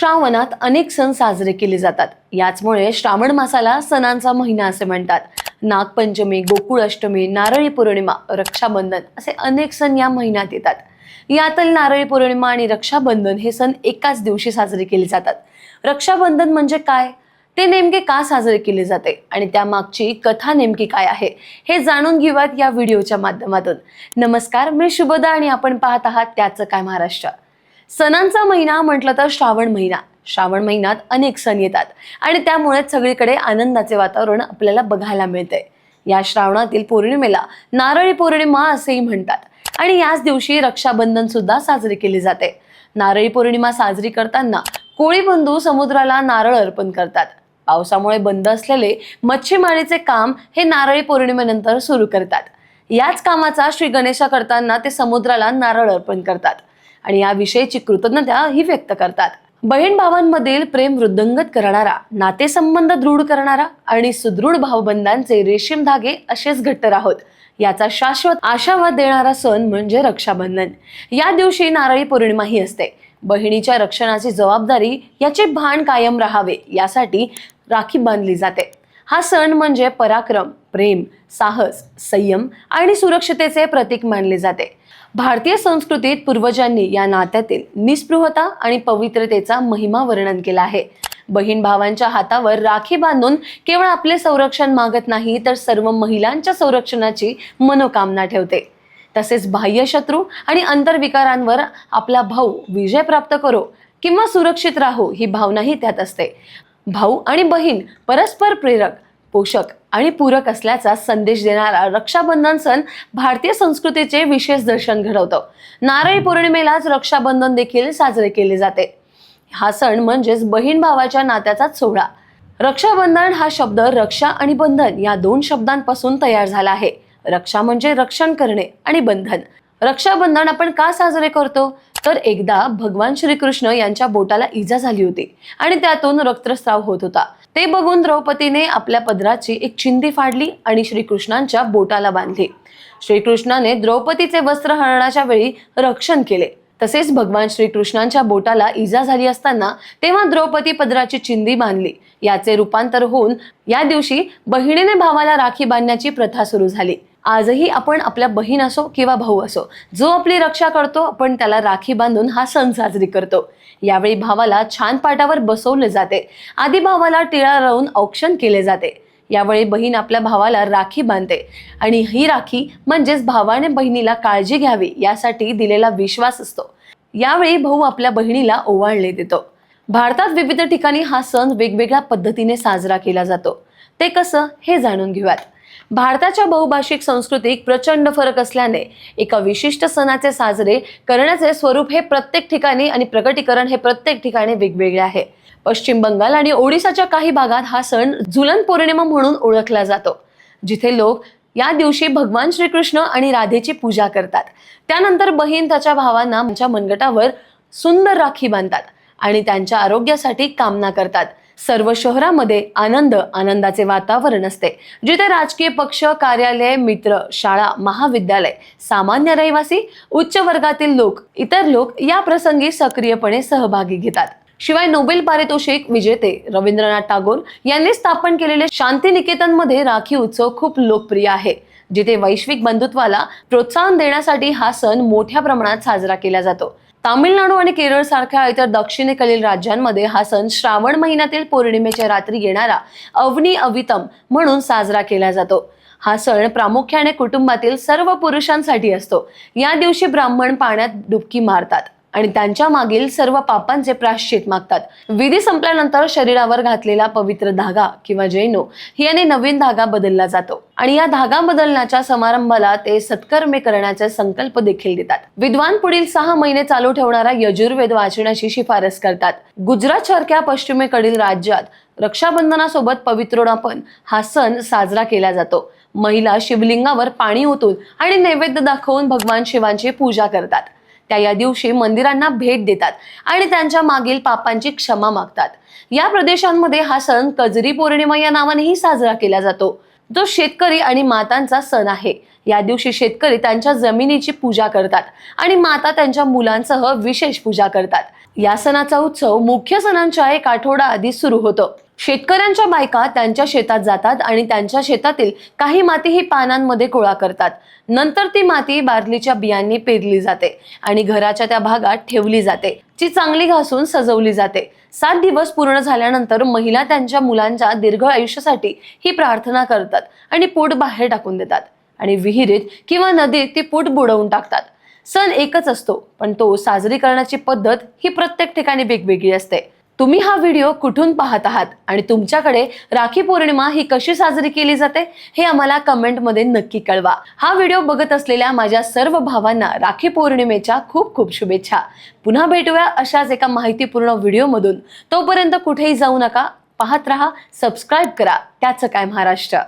श्रावणात अनेक सण साजरे केले जातात. याचमुळे श्रावण मासाला सणांचा महिना असे म्हणतात. नागपंचमी गोकुळ अष्टमी नारळी पौर्णिमा रक्षाबंधन असे अनेक सण या महिन्यात येतात. यातील नारळी पौर्णिमा आणि रक्षाबंधन हे सण एकाच दिवशी साजरे केले जातात. रक्षाबंधन म्हणजे काय? ते नेमके का साजरे केले जाते? आणि त्यामागची कथा नेमकी काय आहे? हे जाणून घेऊयात या व्हिडिओच्या माध्यमातून. नमस्कार मी शुभदा आणि आपण पाहत आहात त्याचं काय महाराष्ट्र. सणांचा महिना म्हटलं तर श्रावण महिना. श्रावण महिन्यात अनेक सण येतात आणि त्यामुळेच सगळीकडे आनंदाचे वातावरण आपल्याला बघायला मिळते. या श्रावणातील पौर्णिमेला नारळी पौर्णिमा असेही म्हणतात आणि याच दिवशी रक्षाबंधन सुद्धा साजरे केले जाते. नारळी पौर्णिमा साजरी करताना कोळी बंधू समुद्राला नारळ अर्पण करतात. पावसामुळे बंद असलेले मच्छीमारीचे काम हे नारळी पौर्णिमेनंतर सुरू करतात. याच कामाचा श्री गणेशा करताना ते समुद्राला नारळ अर्पण करतात. आणि याविषयीची कृतज्ञता ही व्यक्त करतात. बहीण भावांमधील प्रेम वृद्धंगत करणारा नातेसंबंध दृढ करणारा आणि सुदृढ भावबंधांचे रेशीम धागे असेच घट्ट राहोत याचा शाश्वत आशावाद देणारा सण म्हणजे रक्षाबंधन. या दिवशी नारळी पौर्णिमा ही असते. बहिणीच्या रक्षणाची जबाबदारी याचे भान कायम राहावे यासाठी राखी बांधली जाते. हा सण म्हणजे पराक्रम प्रेम साहस संयम आणि सुरक्षितेचे प्रतीक मानले जाते. भारतीय संस्कृतीत पूर्वजांनी या नात्यातील निस्पृहता आणि पवित्रतेचा महिमा वर्णन केला आहे. बहीण भावांच्या हातावर राखी बांधून केवळ आपले संरक्षण मागत नाही तर सर्व महिलांच्या संरक्षणाची मनोकामना ठेवते. तसेच बाह्य शत्रू आणि अंतर्विकारांवर आपला भाऊ विजय प्राप्त करो किंवा सुरक्षित राहो ही भावनाही त्यात असते. भाऊ आणि बहीण परस्पर प्रेरक पोषक आणि पूरक असल्याचा संदेश देणारा रक्षाबंधन सण भारतीय संस्कृतीचे विशेष दर्शन घडवतो. नारळी पौर्णिमेलाच रक्षाबंधन देखील साजरे केले जाते. हा सण म्हणजेच बहीण भावाच्या नात्याचाच सोहळा. रक्षाबंधन हा शब्द रक्षा आणि बंधन या दोन शब्दांपासून तयार झाला आहे. रक्षा म्हणजे रक्षण करणे आणि बंधन. रक्षाबंधन आपण का साजरे करतो? तर एकदा भगवान श्रीकृष्ण यांच्या बोटाला इजा झाली होती आणि त्यातून रक्तस्राव होत होता. ते बघून द्रौपदीने आपल्या पदराची एक चिंदी फाडली आणि श्रीकृष्णांच्या बोटाला बांधली. श्रीकृष्णाने द्रौपदीचे वस्त्र हरणाच्या वेळी रक्षण केले. तसेच भगवान श्रीकृष्णांच्या बोटाला इजा झाली असताना तेव्हा द्रौपदी पदराची चिंदी बांधली. याचे रूपांतर होऊन या दिवशी बहिणीने भावाला राखी बांधण्याची प्रथा सुरू झाली. आजही आपण आपल्या बहीण असो किंवा भाऊ असो जो आपली रक्षा करतो आपण त्याला राखी बांधून हा सण साजरी करतो. यावेळी भावाला छान पाटावर बसवले जाते. आधी भावाला टिळा लावून औक्षण केले जाते. यावेळी बहीण आपल्या भावाला राखी बांधते. आणि ही राखी म्हणजेच भावाने बहिणीला काळजी घ्यावी यासाठी दिलेला विश्वास असतो. यावेळी भाऊ आपल्या बहिणीला ओवाळले देतो. भारतात विविध ठिकाणी हा सण वेगवेगळ्या पद्धतीने साजरा केला जातो. ते कसं हे जाणून घेऊयात. भारताच्या बहुभाषिक संस्कृतीत प्रचंड फरक असल्याने एका विशिष्ट सणाचे साजरे करण्याचे स्वरूप हे प्रत्येक ठिकाणी आणि प्रकटीकरण हे प्रत्येक ठिकाणी वेगवेगळे आहे. पश्चिम बंगाल आणि ओडिसाच्या काही भागात हा सण झुलन पौर्णिमा म्हणून ओळखला जातो जिथे लोक या दिवशी भगवान श्रीकृष्ण आणि राधेची पूजा करतात. त्यानंतर बहीण त्याच्या भावांना मनगटावर सुंदर राखी बांधतात. आणि त्यांच्या आरोग्यासाठी कामना करतात. सर्व शहरामध्ये आनंद आनंदाचे वातावरण असते. जिथे राजकीय पक्ष कार्यालय मित्र शाळा महाविद्यालय सामान्य रहिवासी उच्च वर्गातील लोक इतर लोक या प्रसंगी सक्रियपणे सहभागी घेतात. शिवाय नोबेल पारितोषिक विजेते रवींद्रनाथ टागोर यांनी स्थापन केलेले शांतिनिकेतनमध्ये राखी उत्सव खूप लोकप्रिय आहे जिथे वैश्विक बंधुत्वाला प्रोत्साहन देण्यासाठी हा सण मोठ्या प्रमाणात साजरा केला जातो. तामिळनाडू आणि केरळ सारख्या इतर दक्षिणेकडील राज्यांमध्ये हा सण श्रावण महिन्यातील पौर्णिमेच्या रात्री येणारा अवनी अवितम म्हणून साजरा केला जातो. हा सण प्रामुख्याने कुटुंबातील सर्व पुरुषांसाठी असतो. या दिवशी ब्राह्मण पाण्यात डुबकी मारतात. आणि त्यांच्या मागील सर्व पापांचे प्राश्चित मागतात. विधी संपल्यानंतर शरीरावर घातलेला पवित्र धागा किंवा जैनो याने नवीन धागा बदलला जातो. आणि या धागा बदलण्याच्या समारंभाला ते सत्कर्मे करण्याचे संकल्प देखील देतात. विद्वान पुढील सहा महिने चालू ठेवणारा यजुर्वेद वाचण्याची शिफारस करतात. गुजरात सारख्या पश्चिमेकडील राज्यात रक्षाबंधनासोबत पवित्रोडापण हा सण साजरा केला जातो. महिला शिवलिंगावर पाणी ओतून आणि नैवेद्य दाखवून भगवान शिवांची पूजा करतात. त्या या दिवशी मंदिरांना भेट देतात आणि त्यांच्या मागील पापांची क्षमा मागतात. या प्रदेशांमध्ये हा सण कजरी पौर्णिमा या नावानेही साजरा केला जातो. जो शेतकरी आणि मातांचा सण आहे. या दिवशी शेतकरी त्यांच्या जमिनीची पूजा करतात आणि माता त्यांच्या मुलांसह विशेष पूजा करतात. या सणाचा उत्सव मुख्य सणांच्या एक आठवडा आधी सुरू होतो. शेतकऱ्यांच्या बायका त्यांच्या शेतात जातात आणि त्यांच्या शेतातील काही माती ही पानांमध्ये गोळा करतात. नंतर ती माती बार्लीच्या बियांनी पेरली जाते आणि घराच्या त्या भागात ठेवली जाते. ती चांगली घासून सजवली जाते. सात दिवस पूर्ण झाल्यानंतर महिला त्यांच्या मुलांच्या दीर्घ आयुष्यासाठी ही प्रार्थना करतात आणि पोट बाहेर टाकून देतात आणि विहिरीत किंवा नदीत ती पोट बुडवून टाकतात. सण एकच असतो पण तो साजरी करण्याची पद्धत ही प्रत्येक ठिकाणी वेगवेगळी असते. तुम्ही हा व्हिडिओ कुठून पाहत आहात आणि तुमच्याकडे राखी पौर्णिमा ही कशी साजरी केली जाते हे आम्हाला कमेंटमध्ये नक्की कळवा. हा व्हिडिओ बघत असलेल्या माझ्या सर्व भावांना राखी पौर्णिमेच्या खूप खूप शुभेच्छा. पुन्हा भेटूया अशाच एका माहितीपूर्ण व्हिडिओमधून तोपर्यंत कुठेही जाऊ नका पाहत रहा सबस्क्राईब करा. त्याचं काय महाराष्ट्र?